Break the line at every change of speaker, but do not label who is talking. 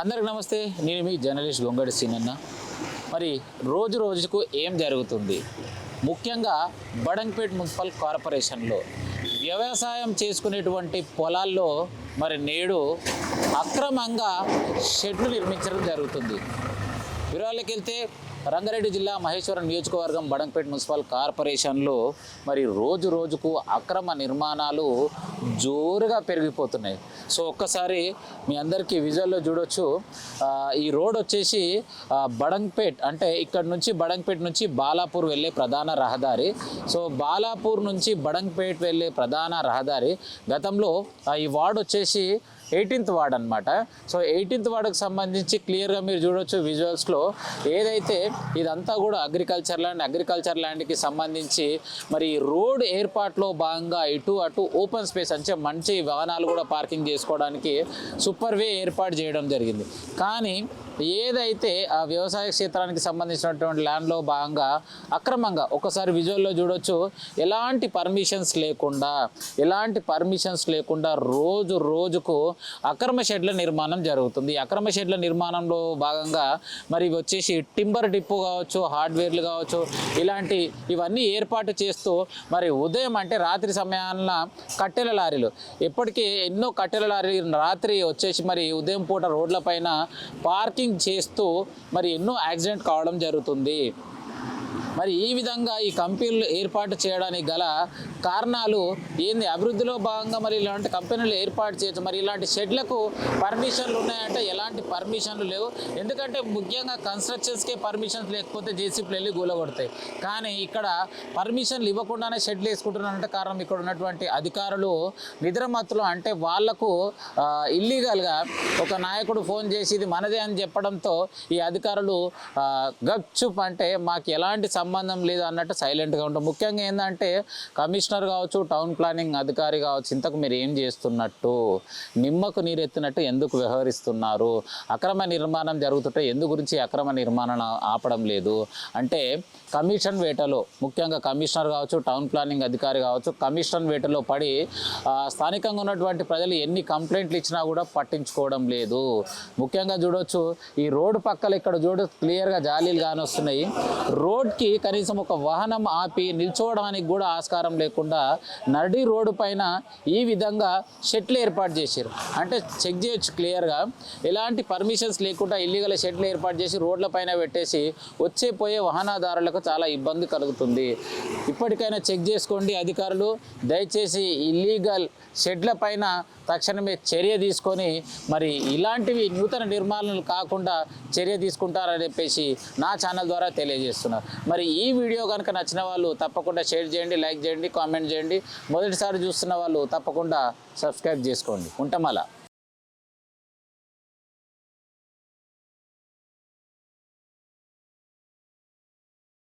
అందరికి నమస్తే. నేను మీ జర్నలిస్ట్ గొంగడి సీనన్న మరి రోజు రోజుకు ఏం జరుగుతుంది? ముఖ్యంగా బడంపేట్ మున్సిపల్ కార్పొరేషన్లో వ్యవసాయం చేసుకునేటువంటి పొలాల్లో మరి నేడు అక్రమంగా షెడ్లు నిర్మించడం జరుగుతుంది. వివరాలకి వెళ్తే రంగారెడ్డి జిల్లా మహేశ్వరం నియోజకవర్గం బడంపేట మున్సిపల్ కార్పొరేషన్లో మరి రోజు రోజుకు అక్రమ నిర్మాణాలు జోరుగా పెరిగిపోతున్నాయి. సో ఒక్కసారి మీ అందరికీ విజువల్లో చూడొచ్చు. ఈ రోడ్ వచ్చేసి బడంపేట్ బడంగ్పేట్ అంటే ఇక్కడ నుంచి బడంగ్పేట్ నుంచి బాలాపూర్ వెళ్ళే ప్రధాన రహదారి. సో బాలాపూర్ నుంచి బడంగ్పేట్ వెళ్ళే ప్రధాన రహదారి. గతంలో ఈ వార్డ్ వచ్చేసి ఎయిటీన్త్ వార్డ్ అనమాట సో ఎయిటీన్త్ వార్డుకు సంబంధించి క్లియర్గా మీరు చూడొచ్చు విజువల్స్లో ఏదైతే ఇదంతా కూడా అగ్రికల్చర్ ల్యాండ్ అగ్రికల్చర్ ల్యాండ్కి సంబంధించి మరి రోడ్ ఏర్పాట్లో భాగంగా ఇటు అటు ఓపెన్ స్పేస్ అంటే మంచి వాహనాలు కూడా పార్కింగ్ చేసుకోవడానికి సూపర్ వే ఏర్పాటు చేయడం జరిగింది. కానీ ఏదైతే ఆ వ్యవసాయ క్షేత్రానికి సంబంధించినటువంటి ల్యాండ్లో భాగంగా అక్రమంగా ఒకసారి విజువల్లో చూడొచ్చు ఎలాంటి పర్మిషన్స్ లేకుండా ఎలాంటి పర్మిషన్స్ లేకుండా రోజు రోజుకు అక్రమ షెడ్ల నిర్మాణం జరుగుతుంది. అక్రమ షెడ్ల నిర్మాణంలో భాగంగా మరి వచ్చేసి టింబర్ డిపో కావచ్చు హార్డ్వేర్లు కావచ్చు ఇలాంటి ఇవన్నీ ఏర్పాటు చేస్తూ మరి ఉదయం అంటే రాత్రి సమయాన కట్టెల లారీలు. ఇప్పటికీ ఎన్నో కట్టెల లారీలు రాత్రి వచ్చేసి మరి ఉదయం పూట రోడ్లపైన పార్కింగ్ చేస్తూ మరి ఎన్నో యాక్సిడెంట్ కావడం జరుగుతుంది. మరి ఈ విధంగా ఈ కంపెనీలు ఏర్పాటు చేయడానికి గల కారణాలు ఏంది? అభివృద్ధిలో భాగంగా మరి ఇలాంటి కంపెనీలు ఏర్పాటు చేయొచ్చు. మరి ఇలాంటి షెడ్లకు పర్మిషన్లు ఉన్నాయంటే ఎలాంటి పర్మిషన్లు లేవు. ఎందుకంటే ముఖ్యంగా కన్స్ట్రక్షన్స్కే పర్మిషన్స్ లేకపోతే జేసీపీలు వెళ్ళి గూలగొడతాయి. కానీ ఇక్కడ పర్మిషన్లు ఇవ్వకుండానే షెడ్లు వేసుకుంటున్నారంటే కారణం ఇక్కడ ఉన్నటువంటి అధికారులు నిద్రమత్తులు. అంటే వాళ్ళకు ఇల్లీగల్గా ఒక నాయకుడు ఫోన్ చేసి ఇది మనదే అని చెప్పడంతో ఈ అధికారులు గప్చుప్ అంటే మాకు ఎలాంటి సంబంధం లేదు అన్నట్టు సైలెంట్గా ఉంటాం. ముఖ్యంగా ఏంటంటే కమిషనర్ కావచ్చు టౌన్ ప్లానింగ్ అధికారి కావచ్చు ఇంతకు మీరు ఏం చేస్తున్నట్టు? నిమ్మకు నీరెత్తినట్టు ఎందుకు వ్యవహరిస్తున్నారు? అక్రమ నిర్మాణం జరుగుతుంటే ఎందు గురించి అక్రమ నిర్మాణం ఆపడం లేదు? అంటే కమిషన్ వేటలో ముఖ్యంగా కమిషనర్ కావచ్చు టౌన్ ప్లానింగ్ అధికారి కావచ్చు కమిషన్ వేటలో పడి స్థానికంగా ఉన్నటువంటి ప్రజలు ఎన్ని కంప్లైంట్లు ఇచ్చినా కూడా పట్టించుకోవడం లేదు. ముఖ్యంగా చూడొచ్చు ఈ రోడ్డు పక్కల ఇక్కడ చూడ క్లియర్గా జాలీలు కానొస్తున్నాయి రోడ్కి కనీసం ఒక వాహనం ఆపి నిల్చోవడానికి కూడా ఆస్కారం లేకుండా నడి రోడ్డు పైన ఈ విధంగా షెట్లు ఏర్పాటు చేశారు. అంటే చెక్ చేయొచ్చు క్లియర్గా. ఎలాంటి పర్మిషన్స్ లేకుండా ఇల్లీగల్ షెట్లు ఏర్పాటు చేసి రోడ్ల పైన పెట్టేసి వచ్చే పోయే వాహనదారులకు చాలా ఇబ్బంది కలుగుతుంది. ఇప్పటికైనా చెక్ చేసుకోండి అధికారులు. దయచేసి ఇల్లీగల్ షెడ్ల పైన తక్షణమే చర్య తీసుకొని మరి ఇలాంటివి నూతన నిర్మాణాలు కాకుండా చర్య తీసుకుంటారని చెప్పేసి నా ఛానల్ ద్వారా తెలియజేస్తున్నారు. మరి ఈ వీడియో కనుక నచ్చిన వాళ్ళు తప్పకుండా షేర్ చేయండి లైక్ చేయండి కామెంట్ చేయండి. మొదటిసారి చూస్తున్న వాళ్ళు తప్పకుండా సబ్స్క్రైబ్ చేసుకోండి. ఉంటాం అలా